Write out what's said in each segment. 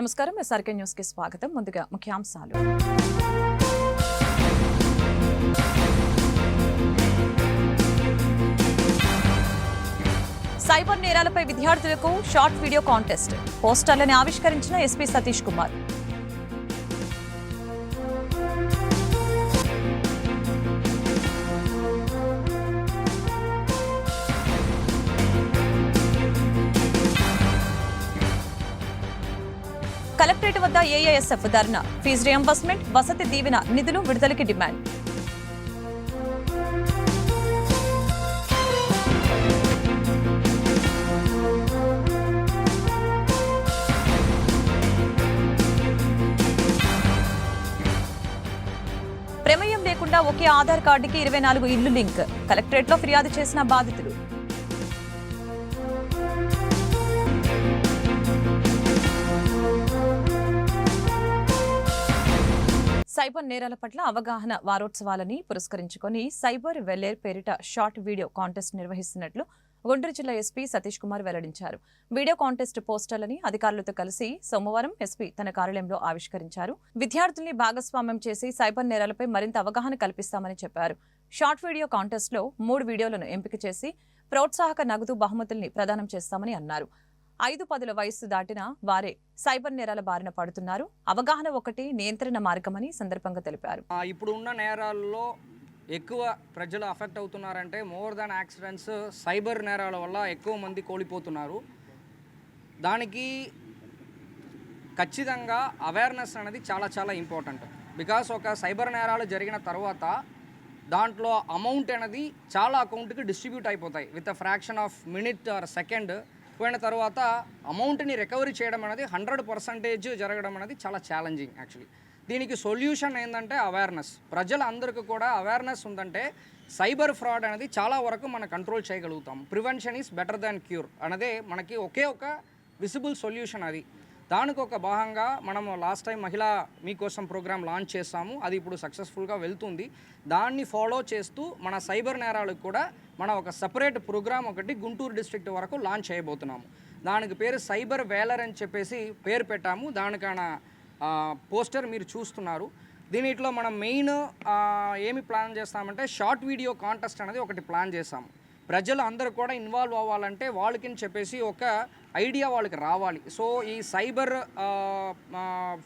నమస్కారం. ఎస్ఆర్కే న్యూస్కి స్వాగతం. ముందుగా ముఖ్యాంశాలు. సైబర్ నేరాలపై విద్యార్థులకు షార్ట్ వీడియో కాంటెస్ట్. పోస్టర్లను ఆవిష్కరించిన ఎస్పీ సతీష్ కుమార్. వద్ద ఏఏఎస్ఎఫ్ ధర్నా. ఫీజు రియంబర్స్మెంట్ వసతి దీవెన నిధులు విడుదలకి డిమాండ్. ప్రమేయం లేకుండా ఒకే ఆధార్ కార్డుకి ఇరవై నాలుగు ఇల్లు లింక్. కలెక్టరేట్లో ఫిర్యాదు చేసిన బాధితులు. సైబర్ నేరాల పట్ల అవగాహన వారోత్సవాలని పురస్కరించుకొని సైబర్ వెల్లేర్ పేరిట షార్ట్ వీడియో కాంటెస్ట్ నిర్వహిస్తున్నట్లు గుంటూరు జిల్లా ఎస్పీ సతీష్ కుమార్ వెల్లడించారు. వీడియో కాంటెస్ట్ పోస్టర్లని అధికారులతో కలిసి సోమవారం ఎస్పీ తన కార్యాలయంలో ఆవిష్కరించారు. విద్యార్థుల్ని భాగస్వామ్యం చేసి సైబర్ నేరాలపై మరింత అవగాహన కల్పిస్తామని చెప్పారు. షార్ట్ వీడియో కాంటెస్ట్లో మూడు వీడియోలను ఎంపిక చేసి ప్రోత్సాహక నగదు బహుమతుల్ని ప్రదానం చేస్తామని అన్నారు. ఐదు పదుల వయస్సు దాటిన వారే సైబర్ నేరాల బారిన పడుతున్నారు. అవగాహన ఒకటి నియంత్రణ మార్గమని సందర్భంగా తెలిపారు. ఇప్పుడు ఉన్న నేరాల్లో ఎక్కువ ప్రజలు అఫెక్ట్ అవుతున్నారంటే మోర్ దాన్ యాక్సిడెంట్స్ సైబర్ నేరాల వల్ల ఎక్కువ మంది కోల్పోతున్నారు. దానికి ఖచ్చితంగా అవేర్నెస్ అనేది చాలా చాలా ఇంపార్టెంట్ బికాస్ ఒక సైబర్ నేరాలు జరిగిన తర్వాత దాంట్లో అమౌంట్ అనేది చాలా అకౌంట్కి డిస్ట్రిబ్యూట్ అయిపోతాయి. With a fraction of minute or second పోయిన తర్వాత అమౌంట్ని రికవరీ చేయడం అనేది హండ్రెడ్ పర్సంటేజ్ జరగడం అనేది చాలా ఛాలెంజింగ్ యాక్చువల్లీ దీనికి సొల్యూషన్ ఏంటంటే అవేర్నెస్ ప్రజలందరికీ కూడా అవేర్నెస్ ఉందంటే సైబర్ ఫ్రాడ్ అనేది చాలా వరకు మనం కంట్రోల్ చేయగలుగుతాం. Prevention is better than cure అనేది మనకి ఒకే ఒక విసిబుల్ సొల్యూషన్ అది. దానికి ఒక భాగంగా మనం లాస్ట్ టైం మహిళా మీకోసం ప్రోగ్రామ్ లాంచ్ చేస్తాము అది ఇప్పుడు సక్సెస్ఫుల్గా వెళ్తుంది. దాన్ని ఫాలో చేస్తూ మన సైబర్ నేరాలకు కూడా మన ఒక సపరేట్ ప్రోగ్రామ్ ఒకటి గుంటూరు డిస్ట్రిక్ట్ వరకు లాంచ్ చేయబోతున్నాము. దానికి పేరు సైబర్ వేలర్ అని చెప్పేసి పేరు పెట్టాము. దానికైనా పోస్టర్ మీరు చూస్తున్నారు. దీనిట్లో మనం మెయిన్ ఏమి ప్లాన్ చేస్తామంటే షార్ట్ వీడియో కాంటెస్ట్ అనేది ఒకటి ప్లాన్ చేసాము ప్రజలు అందరూ కూడా ఇన్వాల్వ్ అవ్వాలంటే వాళ్ళకి అని చెప్పేసి ఒక ఐడియా వాళ్ళకి రావాలి. సో ఈ సైబర్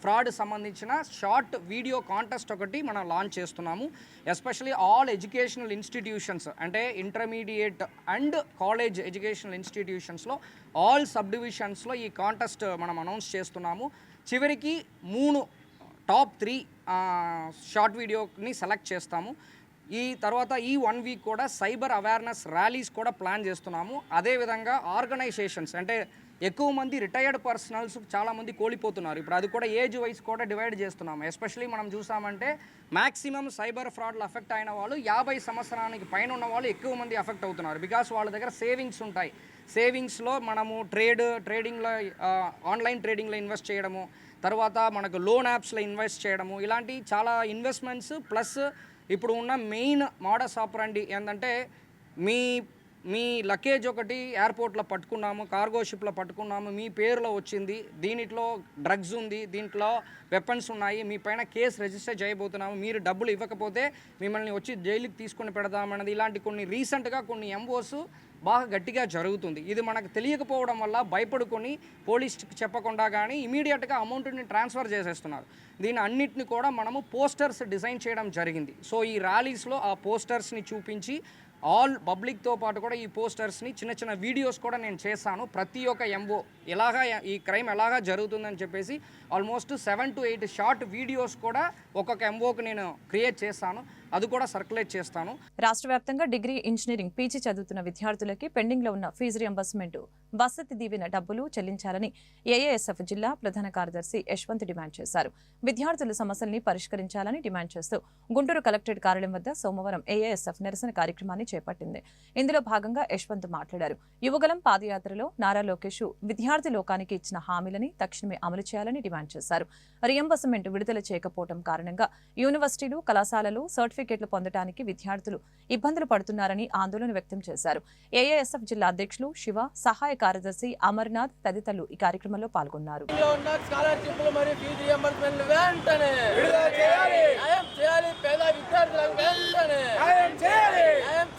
ఫ్రాడ్ సంబంధించిన షార్ట్ వీడియో కాంటెస్ట్ ఒకటి మనం లాంచ్ చేస్తున్నాము. ఎస్పెషలీ ఆల్ ఎడ్యుకేషనల్ ఇన్స్టిట్యూషన్స్ అంటే ఇంటర్మీడియట్ అండ్ కాలేజ్ ఎడ్యుకేషనల్ ఇన్స్టిట్యూషన్స్లో ఆల్ సబ్ డివిజన్స్లో ఈ కాంటెస్ట్ మనం అనౌన్స్ చేస్తున్నాము. చివరికి మూడు టాప్ త్రీ షార్ట్ వీడియోని సెలెక్ట్ చేస్తాము. ఈ తర్వాత ఈ వన్ వీక్ కూడా సైబర్ అవేర్నెస్ ర్యాలీస్ కూడా ప్లాన్ చేస్తున్నాము. అదేవిధంగా ఆర్గనైజేషన్స్ అంటే ఎక్కువ మంది రిటైర్డ్ పర్సనల్స్ చాలామంది కోల్పోతున్నారు. ఇప్పుడు అది కూడా ఏజ్ వైజ్ కూడా డివైడ్ చేస్తున్నాము. ఎస్పెషలీ మనం చూసామంటే మ్యాక్సిమం సైబర్ ఫ్రాడ్లు అఫెక్ట్ అయిన వాళ్ళు యాభై సంవత్సరానికి పైన ఉన్న వాళ్ళు ఎక్కువ మంది అఫెక్ట్ అవుతున్నారు. బికాస్ వాళ్ళ దగ్గర సేవింగ్స్ ఉంటాయి. సేవింగ్స్లో మనము ట్రేడ్ ట్రేడింగ్లో ఆన్లైన్ ట్రేడింగ్లో ఇన్వెస్ట్ చేయడము తర్వాత మనకు లోన్ యాప్స్లో ఇన్వెస్ట్ చేయడము ఇలాంటి చాలా ఇన్వెస్ట్మెంట్స్ ప్లస్ ఇప్పుడు ఉన్న మెయిన్ మోడస్ ఆపరండి ఏంటంటే మీ మీ లగేజ్ ఒకటి ఎయిర్పోర్ట్లో పట్టుకున్నాము కార్గో షిప్లో పట్టుకున్నాము మీ పేరులో వచ్చింది దీనిట్లో డ్రగ్స్ ఉంది దీంట్లో వెపన్స్ ఉన్నాయి మీ పైన కేసు రిజిస్టర్ చేయబోతున్నాము మీరు డబ్బులు ఇవ్వకపోతే మిమ్మల్ని వచ్చి జైలుకి తీసుకొని పెడదామన్నది ఇలాంటి కొన్ని రీసెంట్గా కొన్ని ఎంఓస్ బాగా గట్టిగా జరుగుతుంది. ఇది మనకు తెలియకపోవడం వల్ల భయపడుకొని పోలీస్కి చెప్పకుండా కానీ ఇమీడియట్గా అమౌంట్ని ట్రాన్స్ఫర్ చేసేస్తున్నారు. దీని అన్నిటిని కూడా మనము పోస్టర్స్ డిజైన్ చేయడం జరిగింది. సో ఈ ర్యాలీస్లో ఆ పోస్టర్స్ని చూపించి ఆల్ పబ్లిక్తో పాటు కూడా ఈ పోస్టర్స్ని చిన్న చిన్న వీడియోస్ కూడా నేను చేశాను. ప్రతి ఒక్క ఎంఓ ఎలాగా ఈ క్రైమ్ ఎలాగా జరుగుతుందని చెప్పేసి almost seven to eight short videos కూడా ఒక్కొక్క ఎంఓకి నేను క్రియేట్ చేస్తాను అది కూడా సర్క్యులేట్ చేస్తాను. రాష్ట్ర వ్యాప్తంగా డిగ్రీ ఇంజనీరింగ్ పీజీ చదువుతున్న విద్యార్థులకి పెండింగ్లో ఉన్న ఫీజు రియంబర్స్మెంట్ వసతి దీవెన డబ్బులు చెల్లించాలని ఏఏఎస్ఎఫ్ జిల్లా ప్రధాన కార్యదర్శి యశ్వంత్ డిమాండ్ చేశారు. విద్యార్థుల సమస్యల్ని పరిష్కరించాలని డిమాండ్ చేస్తూ గుంటూరు కలెక్టరేట్ కార్యాలయం వద్ద సోమవారం ఏఏఎస్ఎఫ్ నిరసన కార్యక్రమాన్ని చేపట్టింది. ఇందులో భాగంగా యశ్వంత్ మాట్లాడారు. యువగలం పాదయాత్రలో నారా లోకేష్ విద్యార్థి లోకానికి ఇచ్చిన హామీలని తక్షణమే అమలు చేయాలని డిమాండ్ చేశారు. రియంబర్స్మెంట్ విడుదల చేయకపోవడం కారణంగా యూనివర్సిటీలు కళాశాలలు సర్టిఫికేట్ సర్టిఫికేట్లు పొందడానికి విద్యార్థులు ఇబ్బందులు పడుతున్నారని ఆందోళన వ్యక్తం చేశారు. ఏఏఎస్ఎఫ్ జిల్లా అధ్యక్షులు శివ సహాయ కార్యదర్శి అమర్నాథ్ తదితరులు ఈ కార్యక్రమంలో పాల్గొన్నారు. లో ఉన్న స్కాలర్షిప్లు మరియు ఫీజు రియంబర్స్మెంట్లు వెంటనే న్యాయం చేయాలి పేద విద్యార్థులకు వెంటనే. న్యాయం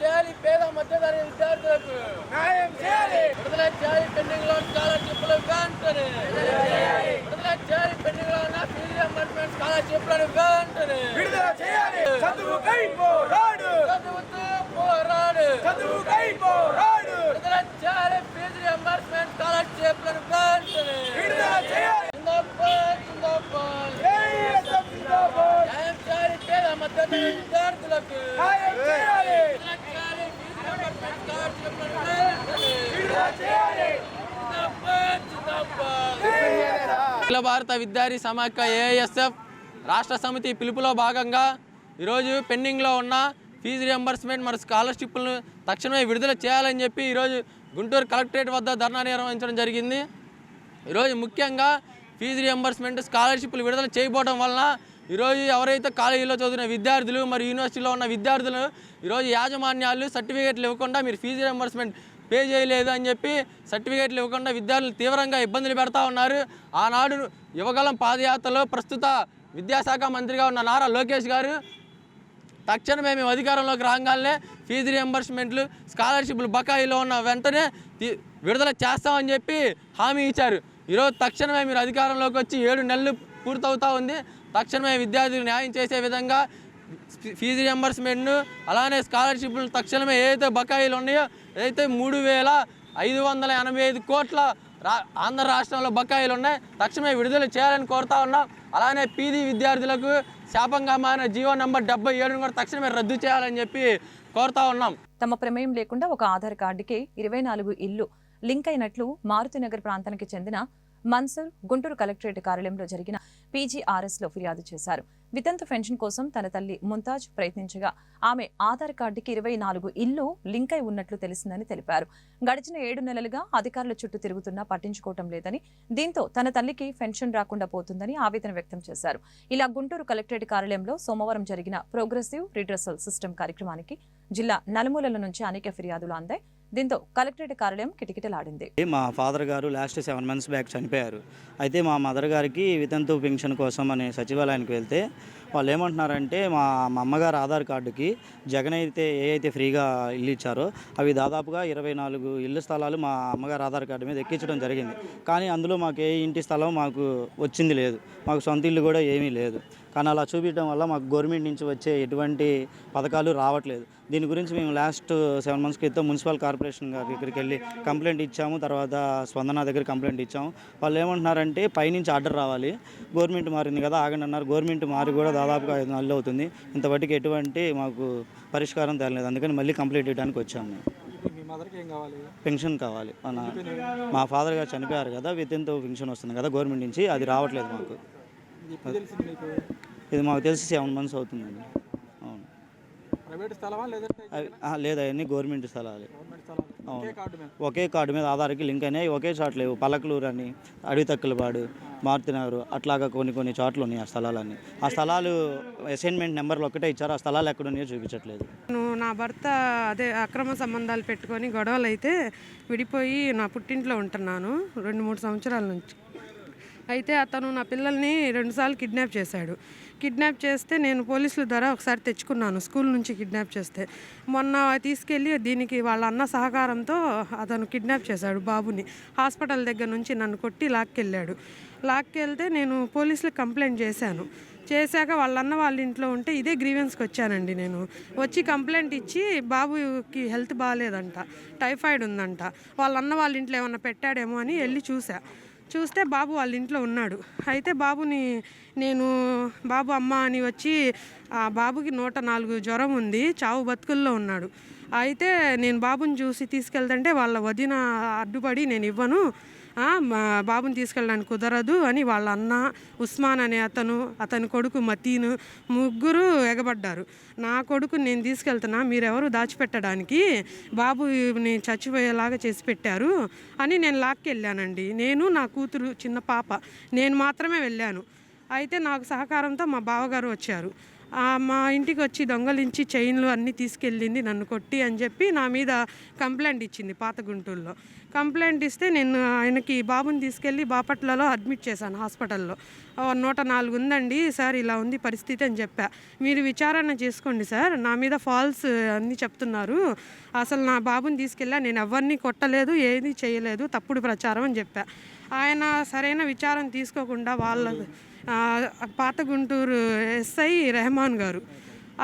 చేయాలి. పేద మధ్యతరగతి విద్యార్థులకు. న్యాయం చేయాలి. విడుదల చేయాలి పెండింగ్లో ఉన్న స్కాలర్షిప్లు వెంటనే. విడుదల చేయాలి. పెండింగ్లో రియంబర్స్మెంట్ స్కాలర్షిప్లను వెంటనే విడుదల చేయాలి. చదువుకై పోరాడు చదువుతూ పోరాడు. చదువుకై పోరాడు విడుదల చేయాలి ఫీజు రియంబర్స్మెంట్ స్కాలర్షిప్లను వెంటనే విడుదల చేయాలి. జిందాబాద్ జిందాబాద్. ఏఎస్ఎం జిందాబాద్. న్యాయం చేయాలి పేద మధ్యతరగతి విద్యార్థులకు న్యాయం చేయాలి విడుదల చేయాలి ఫీజు రియంబర్స్మెంట్ స్కాలర్షిప్లను వెంటనే విడుదల చేయాలి జిందాబాద్ జిందాబాద్ అఖిల భారత విద్యార్థి సమాఖ్య ఏఎస్ఎఫ్ రాష్ట్ర సమితి పిలుపులో భాగంగా ఈరోజు పెండింగ్లో ఉన్న ఫీజు రియంబర్స్మెంట్ మరి స్కాలర్షిప్లను తక్షణమే విడుదల చేయాలని చెప్పి ఈరోజు గుంటూరు కలెక్టరేట్ వద్ద ధర్నా నిర్వహించడం జరిగింది. ఈరోజు ముఖ్యంగా ఫీజు రియంబర్స్మెంట్ స్కాలర్షిప్లు విడుదల చేయబోవడం వలన ఈరోజు ఎవరైతే కాలేజీలో చదివిన విద్యార్థులు మరి యూనివర్సిటీలో ఉన్న విద్యార్థులు ఈరోజు యాజమాన్యాలు సర్టిఫికేట్లు ఇవ్వకుండా మీరు ఫీజు రియంబర్స్మెంట్ పే చేయలేదు అని చెప్పి సర్టిఫికేట్లు ఇవ్వకుండా విద్యార్థులు తీవ్రంగా ఇబ్బందులు పెడతా ఉన్నారు. ఆనాడు యువగలం పాదయాత్రలో ప్రస్తుత విద్యాశాఖ మంత్రిగా ఉన్న నారా లోకేష్ గారు తక్షణమే మేము అధికారంలోకి రాగానే ఫీజు రియంబర్స్మెంట్లు స్కాలర్షిప్లు బకాయిలో ఉన్న వెంటనే విడుదల చేస్తామని చెప్పి హామీ ఇచ్చారు. ఈరోజు తక్షణమే మీరు అధికారంలోకి వచ్చి ఏడు నెలలు పూర్తవుతూ ఉంది. తక్షణమే విద్యార్థులకు న్యాయం చేసే విధంగా ఫీజు రియంబర్స్మెంట్ను అలానే స్కాలర్షిప్లు తక్షణమే ఏదైతే బకాయిలు ఉన్నాయో ఏదైతే మూడు వేల ఐదు వందల ఎనభై ఐదు కోట్ల రా ఆంధ్ర రాష్ట్రంలో బకాయిలు ఉన్నాయి తక్షణమే విడుదల చేయాలని కోరుతా ఉన్నాం. అలానే పీజీ విద్యార్థులకు శాపంగా మారిన జీవో నంబర్ డెబ్బై ఏడును కూడా తక్షణమే రద్దు చేయాలని చెప్పి కోరుతా ఉన్నాం. తమ ప్రమేయం లేకుండా ఒక ఆధార్ కార్డుకి ఇరవై నాలుగు ఇల్లు లింక్ అయినట్లు మారుతినగర్ ప్రాంతానికి చెందిన మన్సూర్ గుంటూరు కలెక్టరేట్ కార్యాలయంలో జరిగిన పీజీఆర్ఎస్లో ఫిర్యాదు చేశారు. వితంతు పెన్షన్ కోసం తన తల్లి ముంతాజ్ ప్రయత్నించగా ఆమె ఆధార్ కార్డుకి ఇరవై నాలుగు ఇల్లు లింక్ అయి ఉన్నట్లు తెలిసిందని తెలిపారు. గడిచిన ఏడు నెలలుగా అధికారుల చుట్టూ తిరుగుతున్నా పట్టించుకోవటం లేదని దీంతో తన తల్లికి పెన్షన్ రాకుండా పోతుందని ఆవేదన వ్యక్తం చేశారు. ఇలా గుంటూరు కలెక్టరేట్ కార్యాలయంలో సోమవారం జరిగిన ప్రోగ్రెసివ్ రిడ్రసల్ సిస్టమ్ కార్యక్రమానికి జిల్లా నలుమూలల నుంచి అనేక ఫిర్యాదులు అందాయి. దీంతో కలెక్టరేట్ కార్యాలయం కిటకిటలాడింది. మా ఫాదర్ గారు లాస్ట్ సెవెన్ మంత్స్ బ్యాక్ చనిపోయారు. అయితే మా మదర్ గారికి వితంతు పెన్షన్ కోసం అని సచివాలయానికి వెళ్తే వాళ్ళు ఏమంటున్నారంటే మా మా అమ్మగారు ఆధార్ కార్డుకి జగన్ అయితే ఏ అయితే ఫ్రీగా ఇల్లు ఇచ్చారో అవి దాదాపుగా ఇరవై నాలుగు ఇల్లు స్థలాలు మా అమ్మగారు ఆధార్ కార్డు మీద ఎక్కించడం జరిగింది. కానీ అందులో మాకు ఏ ఇంటి స్థలం మాకు వచ్చింది లేదు. మాకు సొంత ఇల్లు కూడా ఏమీ లేదు. కానీ అలా చూపించడం వల్ల మాకు గవర్నమెంట్ నుంచి వచ్చే ఎటువంటి పథకాలు రావట్లేదు. దీని గురించి మేము లాస్ట్ సెవెన్ మంత్స్ క్రితం మున్సిపల్ కార్పొరేషన్ గారి దగ్గరికి వెళ్ళి కంప్లైంట్ ఇచ్చాము. తర్వాత స్పందన దగ్గర కంప్లైంట్ ఇచ్చాము. వాళ్ళు ఏమంటున్నారంటే పైనుంచి ఆర్డర్ రావాలి. గవర్నమెంట్ మారింది కదా ఆగండి అన్నారు. గవర్నమెంట్ మారి కూడా దాదాపుగా ఐదు నెలలు అవుతుంది. ఇంతవరకు ఎటువంటి మాకు పరిష్కారం తేలలేదు అందుకని మళ్ళీ కంప్లైంట్ ఇవ్వడానికి వచ్చాము మేము. పెన్షన్ కావాలి. మన మా ఫాదర్ గారు చనిపోయారు కదా వితిన్తో పెన్షన్ వస్తుంది కదా గవర్నమెంట్ నుంచి అది రావట్లేదు మాకు. ఇది మీకు? తెలిసి సెవెన్ మంత్స్ అవుతుందండి. అవును. ప్రైవేట్ స్థలమా లేదంటే అవి ఆ, లేదు అవన్నీ గవర్నమెంట్ స్థలాలు. గవర్నమెంట్ స్థలాలు. ఒకే కార్డు మీద. ఒకే కార్డు మీద ఆధార్కి లింక్ అయినాయి. ఒకే చోట లేవు. పలకలూరు అని అడవితక్కలపాడు మారుతినగరు అట్లాగా కొన్ని కొన్ని చోట్ల ఉన్నాయి ఆ స్థలాలన్నీ. ఆ స్థలాలు అసైన్మెంట్ నెంబర్లు ఒక్కటే ఇచ్చారు. ఆ స్థలాలు ఎక్కడ ఉన్నాయో చూపించట్లేదు. నేను నా భర్త అదే అక్రమ సంబంధాలు పెట్టుకొని గొడవలు అయితే విడిపోయి నా పుట్టింట్లో ఉంటున్నాను. రెండు మూడు సంవత్సరాల నుంచి. అయితే అతను నా పిల్లల్ని రెండుసార్లు కిడ్నాప్ చేశాడు. కిడ్నాప్ చేస్తే నేను పోలీసుల ద్వారా ఒకసారి తెచ్చుకున్నాను స్కూల్ నుంచి కిడ్నాప్ చేస్తే. మొన్న తీసుకెళ్ళి దీనికి వాళ్ళ అన్న సహకారంతో అతను కిడ్నాప్ చేశాడు బాబుని. హాస్పిటల్ దగ్గర నుంచి నన్ను కొట్టి లాక్కెళ్ళాడు. లాక్కెళ్తే నేను పోలీసులకు కంప్లైంట్ చేశాను. చేశాక వాళ్ళన్న వాళ్ళ ఇంట్లో ఉంటే ఇదే గ్రీవెన్స్కి వచ్చానండి నేను. వచ్చి కంప్లైంట్ ఇచ్చి బాబుకి హెల్త్ బాగాలేదంట టైఫాయిడ్ ఉందంట. వాళ్ళన్న వాళ్ళ ఇంట్లో ఏమన్నా పెట్టాడేమో అని వెళ్ళి చూసా చూస్తే బాబు వాళ్ళ ఇంట్లో ఉన్నాడు. అయితే బాబుని నేను బాబు అమ్మ అని వచ్చి ఆ బాబుకి నూట నాలుగు జ్వరం ఉంది చావు బతుకుల్లో ఉన్నాడు. అయితే నేను బాబుని చూసి తీసుకెళ్తుంటే వాళ్ళ వదిన అడ్డుపడి నేను ఇవ్వను బాబుని తీసుకెళ్ళడానికి కుదరదు అని వాళ్ళ అన్న ఉస్మాన్ అనే అతను అతని కొడుకు మతీను ముగ్గురు ఎగబడ్డారు. నా కొడుకు నేను తీసుకెళ్తున్నా మీరెవరు దాచిపెట్టడానికి బాబుని చచ్చిపోయేలాగా చేసి పెట్టారు అని నేను లాక్కెళ్ళానండి. నేను నా కూతురు చిన్న పాప నేను మాత్రమే వెళ్ళాను. అయితే నాకు సహకారంతో మా బావగారు వచ్చారు. మా ఇంటికి వచ్చి దొంగలించి చైన్లు అన్నీ తీసుకెళ్ళింది నన్ను కొట్టి అని చెప్పి నా మీద కంప్లైంట్ ఇచ్చింది పాత గుంటూరులో. కంప్లైంట్ ఇస్తే నేను ఆయనకి బాబుని తీసుకెళ్ళి బాపట్లలో అడ్మిట్ చేశాను హాస్పిటల్లో. నూట నాలుగు ఉందండి సార్ ఇలా ఉంది పరిస్థితి అని చెప్పా. మీరు విచారణ చేసుకోండి సార్ నా మీద ఫాల్స్ అన్నీ చెప్తున్నారు. అసలు నా బాబుని తీసుకెళ్ళా నేను ఎవరిని కొట్టలేదు ఏది చేయలేదు తప్పుడు ప్రచారం అని చెప్పా. ఆయన సరైన విచారం తీసుకోకుండా వాళ్ళ పాత గుంటూరు ఎస్ఐ రెహమాన్ గారు.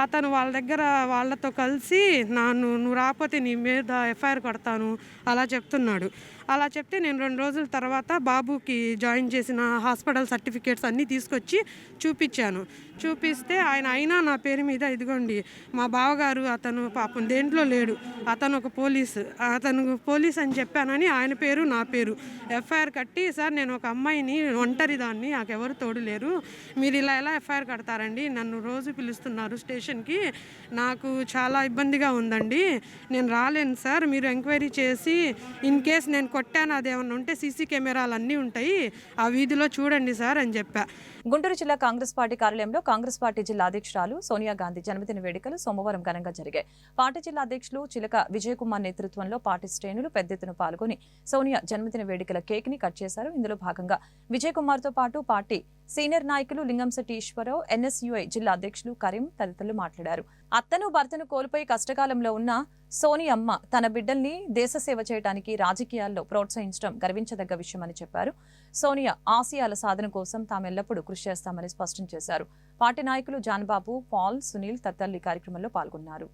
అతను వాళ్ళ దగ్గర వాళ్ళతో కలిసి నన్ను నువ్వు రాకపోతే నీ మీద ఎఫ్ఐఆర్ కొడతాను అలా చెప్తున్నాడు. అలా చెప్తే నేను రెండు రోజుల తర్వాత బాబుకి జాయిన్ చేసిన హాస్పిటల్ సర్టిఫికేట్స్ అన్నీ తీసుకొచ్చి చూపించాను. చూపిస్తే ఆయన అయినా నా పేరు మీద ఇదిగోండి మా బావగారు అతను పాపం దేంట్లో లేడు అతను ఒక పోలీసు అతను పోలీస్ అని చెప్పానని ఆయన పేరు నా పేరు. ఎఫ్ఐఆర్ కట్టి సార్ నేను ఒక అమ్మాయిని ఒంటరి దాన్ని నాకెవరు తోడు లేరు. మీరు ఇలా ఎలా ఎఫ్ఐఆర్ కడతారండి? నన్ను రోజు పిలుస్తున్నారు స్టేషన్కి. నాకు చాలా ఇబ్బందిగా ఉందండి. నేను రాలేను సార్. మీరు ఎంక్వైరీ చేసి ఇన్ కేస్ నేను కొట్టాను అదేమన్నా ఉంటే సీసీ కెమెరాలు అన్నీ ఉంటాయి ఆ వీధిలో చూడండి సార్ అని చెప్పా. గుంటూరు జిల్లా కాంగ్రెస్ పార్టీ కార్యాలయంలో కాంగ్రెస్ పార్టీ జిల్లా అధ్యక్షురాలు సోనియా గాంధీ జన్మదిన వేడుకలు సోమవారం ఘనంగా జరిగాయి. పార్టీ జిల్లా అధ్యక్షులు చిలక విజయ్ కుమార్ నేతృత్వంలో పార్టీ శ్రేణులు పెద్ద ఎత్తున పాల్గొని సోనియా జన్మదిన వేడుకల కేక్ని కట్ చేశారు. ఇందులో భాగంగా విజయ్ కుమార్తో పాటు పార్టీ సీనియర్ నాయకులు లింగంశెట్టి ఈశ్వరరావు ఎన్ఎస్యుఐ జిల్లా అధ్యక్షులు కరీం తదితరులు మాట్లాడారు. అత్తను భర్తను కోల్పోయి కష్టకాలంలో ఉన్న సోని అమ్మ తన బిడ్డల్ని దేశ సేవ చేయడానికి రాజకీయాల్లో ప్రోత్సహించడం గర్వించదగ్గ విషయమని చెప్పారు. సోనియా ఆసియాల సాధన కోసం తాము ఎల్లప్పుడూ కృషి చేస్తామని స్పష్టం చేశారు. పార్టీ నాయకులు జాన్బాబు పాల్ సునీల్ తదితరులు ఈ కార్యక్రమంలో పాల్గొన్నారు.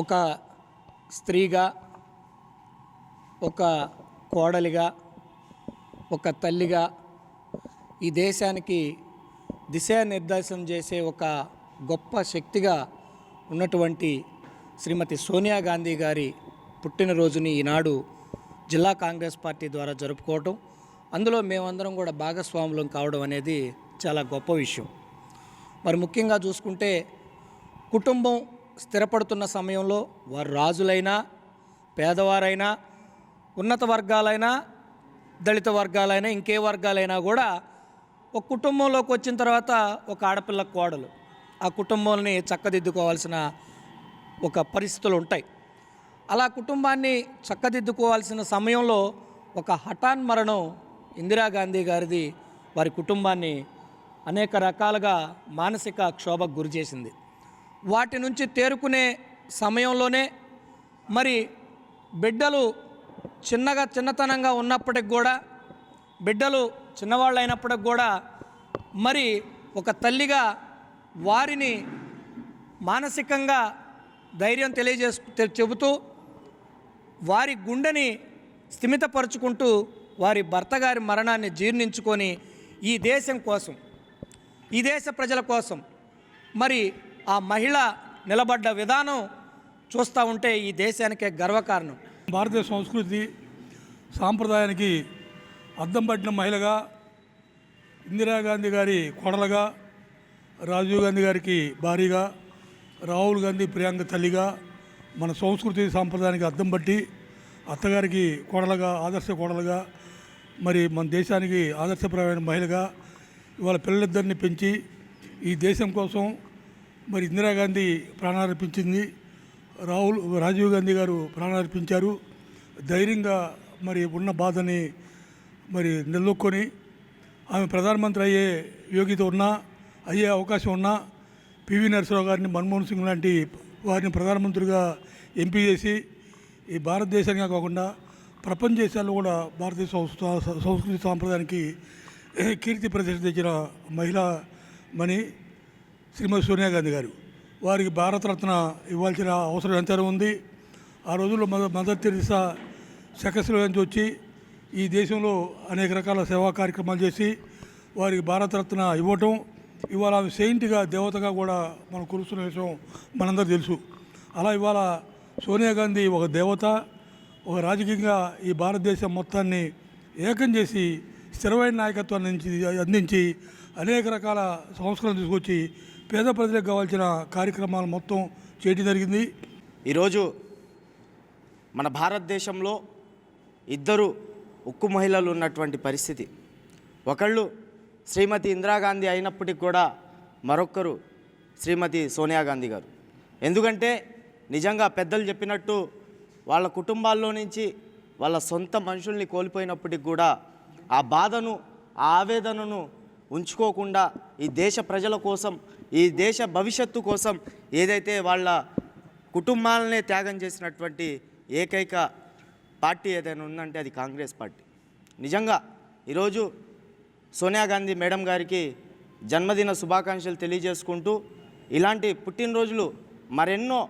ఒక స్త్రీగా ఒక కోడలిగా ఒక తల్లిగా ఈ దేశానికి దిశానిర్దేశం చేసే ఒక గొప్ప శక్తిగా ఉన్నటువంటి శ్రీమతి సోనియా గాంధీ గారి పుట్టినరోజుని ఈనాడు జిల్లా కాంగ్రెస్ పార్టీ ద్వారా జరుపుకోవటం. అందులో మేమందరం కూడా భాగస్వాములం కావడం అనేది చాలా గొప్ప విషయం. మరి ముఖ్యంగా చూసుకుంటే కుటుంబం స్థిరపడుతున్న సమయంలో వారు రాజులైనా పేదవారైనా ఉన్నత వర్గాలైనా దళిత వర్గాలైనా ఇంకే వర్గాలైనా కూడా ఒక కుటుంబంలోకి వచ్చిన తర్వాత ఒక ఆడపిల్ల కోడలు. ఆ కుటుంబాన్ని చక్కదిద్దుకోవాల్సిన ఒక పరిస్థితులు ఉంటాయి. అలా కుటుంబాన్ని చక్కదిద్దుకోవాల్సిన సమయంలో ఒక హఠాన్ మరణం ఇందిరాగాంధీ గారిది వారి కుటుంబాన్ని అనేక రకాలుగా మానసిక క్షోభకు గురి చేసింది. వాటి నుంచి తేరుకునే సమయంలోనే మరి బిడ్డలు చిన్నగా చిన్నతనంగా ఉన్నప్పటికి కూడా బిడ్డలు చిన్నవాళ్ళు అయినప్పటికి కూడా మరి ఒక తల్లిగా వారిని మానసికంగా ధైర్యం తెలియజేసు చెబుతూ వారి గుండెని స్థిమితపరుచుకుంటూ వారి భర్త గారి మరణాన్ని జీర్ణించుకొని ఈ దేశం కోసం ఈ దేశ ప్రజల కోసం మరి ఆ మహిళ నిలబడ్డ విధానం చూస్తూ ఉంటే ఈ దేశానికే గర్వకారణం. భారతీయ సంస్కృతి సాంప్రదాయానికి అద్దం పట్టిన మహిళగా ఇందిరాగాంధీ గారి కొడలుగా రాజీవ్ గాంధీ గారికి భార్యగా రాహుల్ గాంధీ ప్రియాంక తల్లిగా మన సంస్కృతి సాంప్రదాయానికి అద్దం పట్టి అత్తగారికి కోడలుగా ఆదర్శ కోడలుగా మరి మన దేశానికి ఆదర్శప్రాయమైన మహిళగా ఇవాళ పిల్లలిద్దరిని పెంచి ఈ దేశం కోసం మరి ఇందిరాగాంధీ ప్రాణార్పించింది. రాహుల్ రాజీవ్ గాంధీ గారు ప్రాణార్పించారు. ధైర్యంగా మరి ఉన్న బాధని మరి నిలదొక్కొని ఆమె ప్రధానమంత్రి అయ్యే యోగ్యత ఉన్నా అయ్యే అవకాశం ఉన్నా పివి నరసింహరావు గారిని మన్మోహన్ సింగ్ లాంటి వారిని ప్రధానమంత్రిగా ఎంపీ చేసి ఈ భారతదేశంగా కాకుండా ప్రపంచ దేశాల్లో కూడా భారతీయ సంస్కృతి సాంప్రదాయానికి కీర్తి ప్రతిష్ట తెచ్చిన మహిళా మణి. శ్రీమతి సోనియా గాంధీ గారు. వారికి భారతరత్న ఇవ్వాల్సిన అవసరం ఎంతైనా ఉంది. ఆ రోజుల్లో మద మదర్ తెరిసా సెకస్లో నుంచి వచ్చి ఈ దేశంలో అనేక రకాల సేవా కార్యక్రమాలు చేసి వారికి భారతరత్న ఇవ్వటం ఇవాళ ఆమె సెయింట్గా దేవతగా కూడా మనం కురుస్తున్న విషయం మనందరూ తెలుసు. అలా ఇవాళ సోనియా గాంధీ ఒక దేవత ఒక రాజకీయంగా ఈ భారతదేశం మొత్తాన్ని ఏకం చేసి స్థిరమైన నాయకత్వాన్ని అందించి అందించి అనేక రకాల సంస్కరణలు తీసుకొచ్చి పేద ప్రజలకు కావాల్సిన కార్యక్రమాలు మొత్తం చేయడం జరిగింది. ఈరోజు మన భారతదేశంలో ఇద్దరు ఉక్కు మహిళలు ఉన్నటువంటి పరిస్థితి. ఒకళ్ళు శ్రీమతి ఇందిరాగాంధీ అయినప్పటికీ కూడా మరొక్కరు శ్రీమతి సోనియా గాంధీ గారు. ఎందుకంటే నిజంగా పెద్దలు చెప్పినట్టు వాళ్ళ కుటుంబాల్లో నుంచి వాళ్ళ సొంత మనుషుల్ని కోల్పోయినప్పటికి కూడా ఆ బాధను ఆ ఆవేదనను ఉంచుకోకుండా ఈ దేశ ప్రజల కోసం ఈ దేశ భవిష్యత్తు కోసం ఏదైతే వాళ్ళ కుటుంబాలనే త్యాగం చేసినటువంటి ఏకైక పార్టీ ఏదైనా ఉందంటే అది కాంగ్రెస్ పార్టీ. నిజంగా ఈరోజు సోనియా గాంధీ మేడం గారికి జన్మదిన శుభాకాంక్షలు తెలియజేసుకుంటూ ఇలాంటి పుట్టినరోజులు మరెన్నో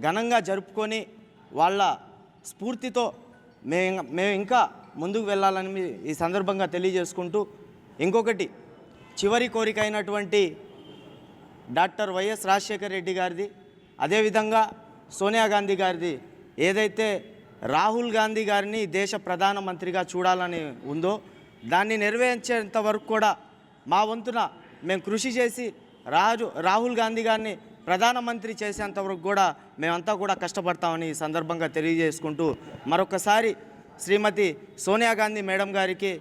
ఘనంగా జరుపుకొని వాళ్ళ స్ఫూర్తితో మే మేము ఇంకా ముందుకు వెళ్ళాలని మీ- ఈ సందర్భంగా తెలియజేసుకుంటూ ఇంకొకటి చివరి కోరిక అయినటువంటి డాక్టర్ వైఎస్ రాజశేఖర రెడ్డి గారిది అదేవిధంగా సోనియా గాంధీ గారిది. ఏదైతే రాహుల్ గాంధీ గారిని దేశ ప్రధానమంత్రిగా చూడాలని ఉందో దాన్ని నెరవేర్చేంత వరకు కూడా మా వంతున మేము కృషి చేసి రాజు రాహుల్ గాంధీ గారిని ప్రధానమంత్రి చేసేంత వరకు కూడా మేమంతా కూడా కష్టపడతామని ఈ సందర్భంగా తెలియజేసుకుంటూ మరొకసారి శ్రీమతి సోనియా గాంధీ మేడం గారికి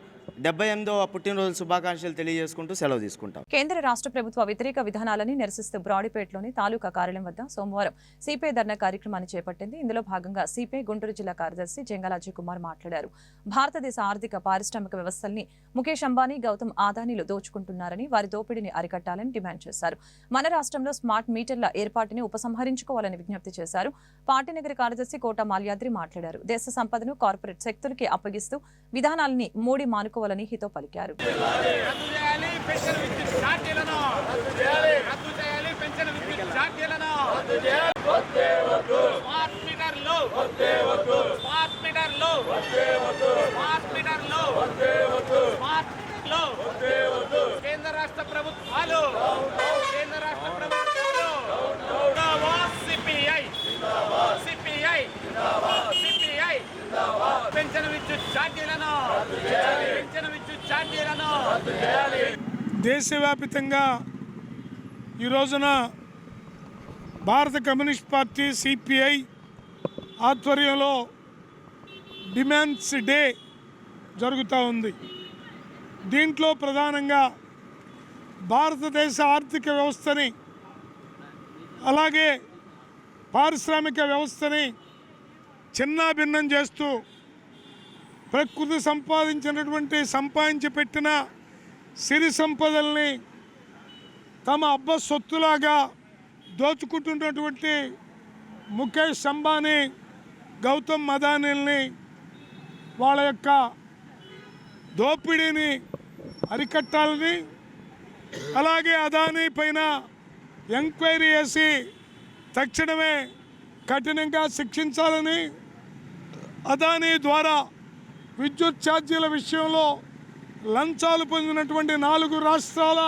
డెబ్బై ఎనిమిదవ పుట్టినరోజు శుభాకాంక్షలు తెలియజేసుకుంటూ సెలవు తీసుకుంటాం. కేంద్ర రాష్ట్ర ప్రభుత్వ వ్యతిరేక విధానాలని నిరసిస్తూ బ్రాడిపేటలోని తాలూకా కార్యాలయం వద్ద సోమవారం సిపిఐ ధర్నా కార్యక్రమాన్ని చేపట్టింది. ఇందులో భాగంగా సిపిఐ గుంటూరు జిల్లా కార్యదర్శి జంగాలాజీ కుమార్ మాట్లాడారు. భారతదేశ ఆర్థిక పారిశ్రామిక వ్యవస్థల్ని ముఖేష్ అంబానీ గౌతమ్ ఆదానీలు దోచుకుంటున్నారని వారి దోపిడీని అరికట్టాలని డిమాండ్ చేశారు. మన రాష్ట్రంలో స్మార్ట్ మీటర్ల ఏర్పాటుని ఉపసంహరించుకోవాలని విజ్ఞప్తి చేశారు. పార్టీ నగర కార్యదర్శి కోట మాల్యాద్రి మాట్లాడారు. దేశ సంపదను కార్పొరేట్ శక్తులకి అప్పగిస్తూ విధానాలని మూడి మానుకోవాలని హితో పలికారు కేంద్ర రాష్ట్ర ప్రభుత్వాలు కేంద్ర రాష్ట్ర ప్రభుత్వాలు సిపిఐ సిపిఐ దేశవ్యాప్తంగా విద్యుత్ ఛార్జీలను విద్యుత్ ఛార్జీలను ఈ రోజున భారత కమ్యూనిస్ట్ పార్టీ సిపిఐ ఆధ్వర్యంలో డిమాండ్స్ డే జరుగుతూ ఉంది. దీంట్లో ప్రధానంగా భారతదేశ ఆర్థిక వ్యవస్థని అలాగే పారిశ్రామిక వ్యవస్థని చిన్నాభిన్నం చేస్తూ ప్రకృతి సంపాదించినటువంటి సంపాదించి పెట్టిన సిరి సంపదల్ని తమ అబ్బ సొత్తులాగా దోచుకుంటున్నటువంటి ముఖేష్ అంబానీ గౌతమ్ మదానీల్ని వాళ్ళ యొక్క దోపిడీని అరికట్టాలని అలాగే అదానీ పైన ఎంక్వైరీ చేసి తక్షణమే కఠినంగా శిక్షించాలని అదానీ ద్వారా విద్యుత్ ఛార్జీల విషయంలో లంచాలు పొందినటువంటి నాలుగు రాష్ట్రాల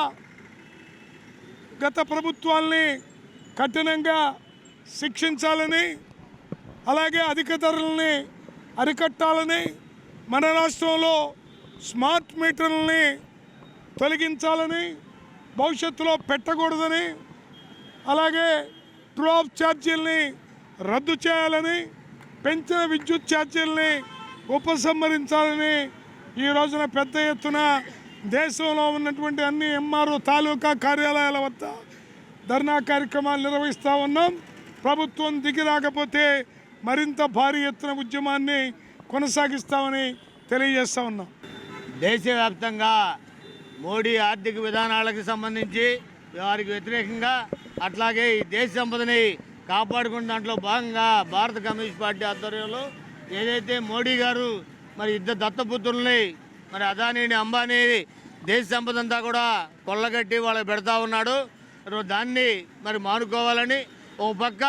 గత ప్రభుత్వాల్ని కఠినంగా శిక్షించాలని అలాగే అధిక ధరలని అరికట్టాలని మన రాష్ట్రంలో స్మార్ట్ మీటర్లని తొలగించాలని భవిష్యత్తులో పెట్టకూడదని అలాగే డ్రాప్ ఛార్జీల్ని రద్దు చేయాలని పెంచిన విద్యుత్ ఛార్జీల్ని ఉపసంహరించాలని ఈ రోజున పెద్ద ఎత్తున దేశంలో ఉన్నటువంటి అన్ని ఎంఆర్ఓ తాలూకా కార్యాలయాల వద్ద ధర్నా కార్యక్రమాలు నిర్వహిస్తూ ఉన్నాం. ప్రభుత్వం దిగి రాకపోతే మరింత భారీ ఎత్తున ఉద్యమాన్ని కొనసాగిస్తామని తెలియజేస్తా ఉన్నాం. దేశవ్యాప్తంగా మోడీ ఆర్థిక విధానాలకు సంబంధించి వారికి వ్యతిరేకంగా అట్లాగే ఈ దేశ సంపదని కాపాడుకున్న దాంట్లో భాగంగా భారత కమ్యూనిస్ట్ పార్టీ ఆధ్వర్యంలో ఏదైతే మోడీ గారు మరి ఇద్దరు దత్తపుత్రుల్ని మరి అదానీని అంబానీ దేశ సంపద అంతా కూడా కొల్లగట్టి వాళ్ళకి పెడతా ఉన్నాడు. మరి దాన్ని మరి మానుకోవాలని ఓ పక్క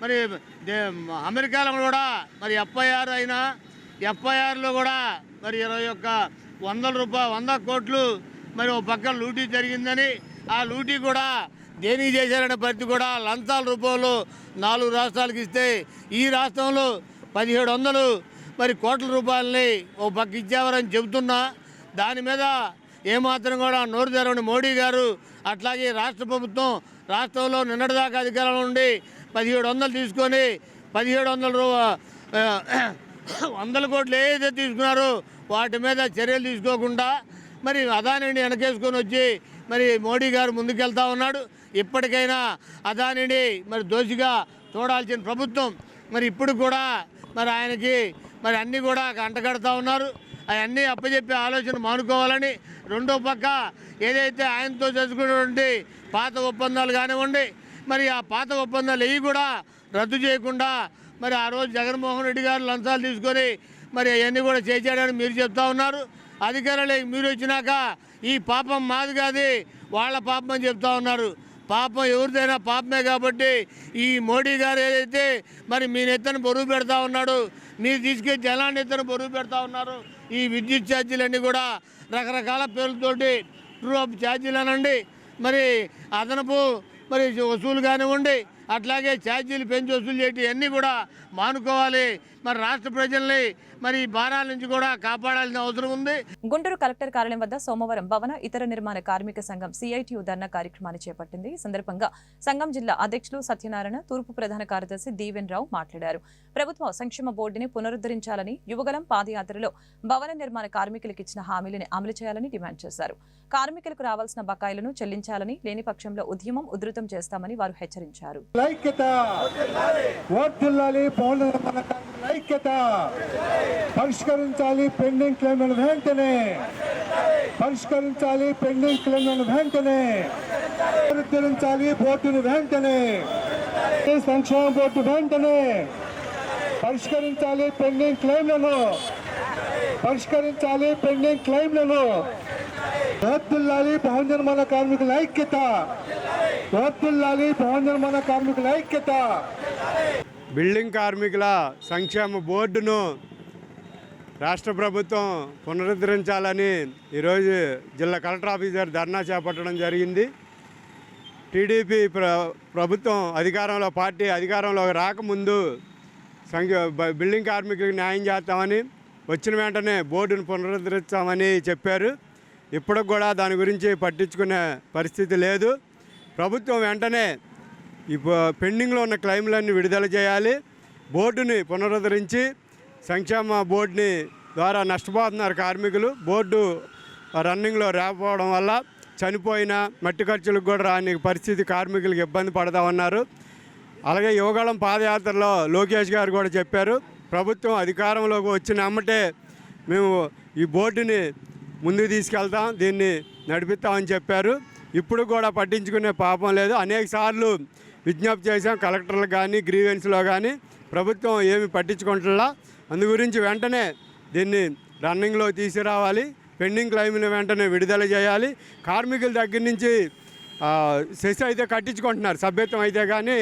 మరి దే- అమెరికాలో కూడా మరి ఎఫ్ఐఆర్ అయినా ఎఫ్ఐఆర్లో కూడా మరి ఇరవై ఒక్క వందల రూపాయ వంద కోట్లు మరి ఒక పక్క లూటీ జరిగిందని ఆ లూటీ కూడా దేనికి చేశారనే పరిధి కూడా లంచాల రూపంలో నాలుగు రాష్ట్రాలకు ఇస్తే ఈ రాష్ట్రంలో పదిహేడు వందలు. మరి కోట్ల రూపాయలని ఓ పక్క ఇచ్చేవారని చెబుతున్నా. దాని మీద ఏమాత్రం కూడా నోరు తెరవని మోడీ గారు అట్లాగే రాష్ట్ర ప్రభుత్వం రాష్ట్రంలో నిన్నటిదాకా అధికారంలో ఉండి పదిహేడు వందలు తీసుకొని పదిహేడు వందల వందల కోట్లు ఏదైతే తీసుకున్నారో వాటి మీద చర్యలు తీసుకోకుండా మరి అదానిని వెనకేసుకొని వచ్చి మరి మోడీ గారు ముందుకెళ్తా ఉన్నాడు. ఇప్పటికైనా అదానిని మరి దోషిగా చూడాల్సిన ప్రభుత్వం మరి ఇప్పుడు కూడా మరి ఆయనకి మరి అన్నీ కూడా అంటగడతా ఉన్నారు. అవన్నీ అప్పచెప్పే ఆలోచన మానుకోవాలని రెండో పక్క ఏదైతే ఆయనతో చేసుకున్నటువంటి పాత ఒప్పందాలు కానివ్వండి మరి ఆ పాత ఒప్పందాలు ఇవి కూడా రద్దు చేయకుండా మరి ఆ రోజు జగన్మోహన్ రెడ్డి గారు లంచాలు తీసుకొని మరి అవన్నీ కూడా చేశాడని మీరు చెప్తా ఉన్నారు. అధికారులు మీరు వచ్చినాక ఈ పాపం మాది కాదు వాళ్ళ పాపం అని చెప్తా ఉన్నారు. పాపం ఎవరిదైనా పాపమే కాబట్టి ఈ మోడీ గారు ఏదైతే మరి మీ నెత్తను బరువు పెడతా ఉన్నాడు మీరు తీసుకెళ్ళి జనాన్ని ఎత్తను బరువు పెడతా ఉన్నారు ఈ విద్యుత్ ఛార్జీలన్నీ కూడా రకరకాల పేర్లతోటి ట్రూ అప్ ఛార్జీలు అనండి మరి అదనపు మరి వసూలు కానివ్వండి అట్లాగే ఛార్జీలు పెంచి వసూలు చేయటం ఇవన్నీ కూడా మానుకోవాలి. మరి రాష్ట్ర ప్రజల్ని మరి ఈ భారాల నుంచి కూడా కాపాడాల్సిన అవసరం ఉంది. గుంటూరు కలెక్టర్ కార్యాలయం వద్ద సోమవారం భవన ఇతర నిర్మాణ కార్మిక సంఘం సిఐటియు ధర్నా కార్యక్రమాన్ని చేపట్టింది. ఈ సందర్భంగా సంఘం జిల్లా అధ్యక్షులు సత్యనారాయణ తూర్పు ప్రధాన కార్యదర్శి దీవెన్ రావు మాట్లాడారు. ప్రభుత్వ సంక్షేమ బోర్డుని పునరుద్ధరించాలని యువగలం పాదయాత్రలో భవన నిర్మాణ కార్మికులకు ఇచ్చిన హామీలను అమలు చేయాలని డిమాండ్ చేశారు. కార్మికులకు రావాల్సిన బకాయిలను చెల్లించాలని లేని పక్షంలో ఉద్యమం ఉధృతం చేస్తామని వారు హెచ్చరించారు. ఐక్యత వర్ధిల్లాలి పౌర నిర్మాణ కార్మికుల ఐక్యత పరిష్కరించాలి పెండింగ్ క్లెయిమ్లను వెంటనే. పరిష్కరించాలి పెండింగ్ క్లెయిమ్లను వెంటనే. పునరుద్ధరించాలి బోర్డును వెంటనే. సంక్షేమ బోర్డు వెంటనే. పరిష్కరించాలి పెండింగ్ క్లెయిమ్లను. పరిష్కరించాలి పెండింగ్ క్లెయిమ్లను. వర్ధిల్లాలి భవన నిర్మాణ కార్మికుల ఐక్యత. వర్ధిల్లాలి భవన నిర్మాణ కార్మికుల ఐక్యత. బిల్డింగ్ కార్మికుల సంక్షేమ బోర్డును రాష్ట్ర ప్రభుత్వం పునరుద్ధరించాలని ఈరోజు జిల్లా కలెక్టర్ ఆఫీసర్ ధర్నా చేపట్టడం జరిగింది. టీడీపీ ప్ర ప్రభుత్వం అధికారంలో పార్టీ అధికారంలోకి రాకముందు సంఖ్య బిల్డింగ్ కార్మికులకు న్యాయం చేస్తామని వచ్చిన వెంటనే బోర్డును పునరుద్ధరిస్తామని చెప్పారు. ఇప్పటికి కూడా దాని గురించి పట్టించుకునే పరిస్థితి లేదు. ప్రభుత్వం వెంటనే పెండింగ్లో ఉన్న క్లెయిమ్లన్నీ విడుదల చేయాలి. బోర్డుని పునరుద్ధరించి సంక్షేమ బోర్డుని ద్వారా నష్టపోతున్నారు కార్మికులు. బోర్డు రన్నింగ్లో రాకపోవడం వల్ల చనిపోయిన మట్టి ఖర్చులకు కూడా రాని పరిస్థితి కార్మికులకు ఇబ్బంది పడతా ఉన్నారు. అలాగే యువగళం పాదయాత్రలో లోకేష్ గారు కూడా చెప్పారు ప్రభుత్వం అధికారంలోకి వచ్చిన అమ్మటే మేము ఈ బోర్డుని ముందుకు తీసుకెళ్తాం దీన్ని నడిపిస్తామని చెప్పారు. ఇప్పుడు కూడా పట్టించుకునే పాపం లేదు. అనేక సార్లు విజ్ఞప్తి చేశాం కలెక్టర్లు కానీ గ్రీవెన్స్లో కానీ ప్రభుత్వం ఏమి పట్టించుకుంటున్నా అందు గురించి వెంటనే దీన్ని రన్నింగ్లో తీసుకురావాలి పెండింగ్ క్లైమ్ని వెంటనే విడుదల చేయాలి. కార్మికుల దగ్గర నుంచి సెస్ అయితే కట్టించుకుంటున్నారు. సభ్యత్వం అయితే కానీ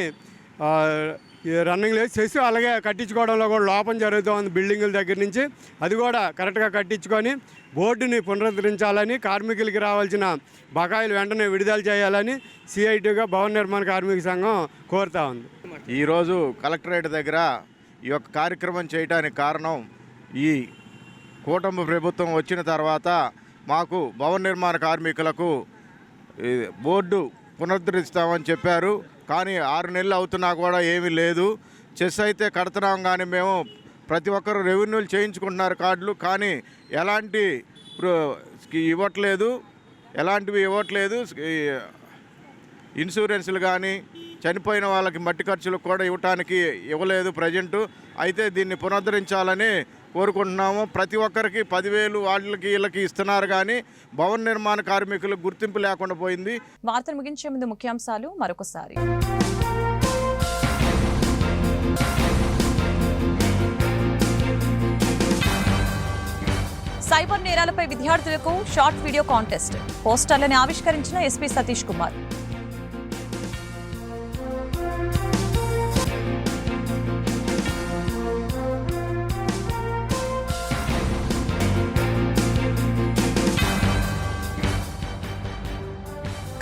రన్నింగ్ లేదు సెస్ అలాగే కట్టించుకోవడంలో కూడా లోపం జరుగుతోంది బిల్డింగుల దగ్గర నుంచి. అది కూడా కరెక్ట్గా కట్టించుకొని బోర్డుని పునరుద్ధరించాలని కార్మికులకి రావాల్సిన బకాయిలు వెంటనే విడుదల చేయాలని సిఐటిగా భవన నిర్మాణ కార్మిక సంఘం కోరుతా ఉంది. ఈరోజు కలెక్టరేట్ దగ్గర ఈ యొక్క కార్యక్రమం చేయడానికి కారణం ఈ కూటమి ప్రభుత్వం వచ్చిన తర్వాత మాకు భవన నిర్మాణ కార్మికులకు ఈ బోర్డు పునరుద్ధరిస్తామని చెప్పారు. కానీ ఆరు నెలలు అవుతున్నా కూడా ఏమీ లేదు. చెస్ అయితే కడుతున్నాం కానీ మేము ప్రతి ఒక్కరు రెవెన్యూలు చేయించుకుంటున్నారు కార్డులు. కానీ ఎలాంటి ఇవ్వట్లేదు. ఎలాంటివి ఇవ్వట్లేదు. ఇన్సూరెన్స్లు కానీ చనిపోయిన వాళ్ళకి మట్టి ఖర్చులు కూడా ఇవ్వటానికి ఇవ్వలేదు ప్రజెంటు. అయితే దీన్ని పునరుద్ధరించాలని కోరుకుంటున్నాము. ప్రతి ఒక్కరికి పదివేలు వాళ్ళకి వీళ్ళకి ఇస్తున్నారు కానీ భవన నిర్మాణ కార్మికులకు గుర్తింపు లేకుండా పోయింది. వార్తలు ముగించే ముందు ముఖ్యాంశాలు మరొకసారి. సైబర్ నేరాలపై విద్యార్థులకు షార్ట్ వీడియో కాంటెస్ట్. పోస్టర్లను ఆవిష్కరించిన ఎస్పీ సతీష్ కుమార్.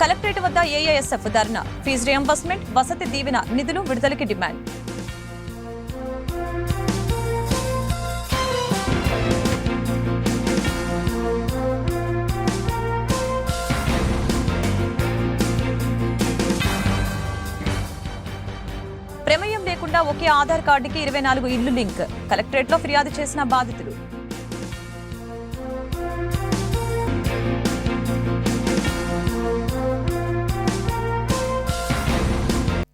కలెక్టరేట్ వద్ద ఏఐఎస్ఎఫ్ ధర్నా. ఫీజు రియంబర్స్మెంట్ వసతి దీవెన నిధులు విడుదలకి డిమాండ్. ప్రమేయం లేకుండా ఒకే ఆధార్ కార్డుకి ఇరవై నాలుగు ఇల్లు లింక్. కలెక్టరేట్లో ఫిర్యాదు చేసిన బాధితులు.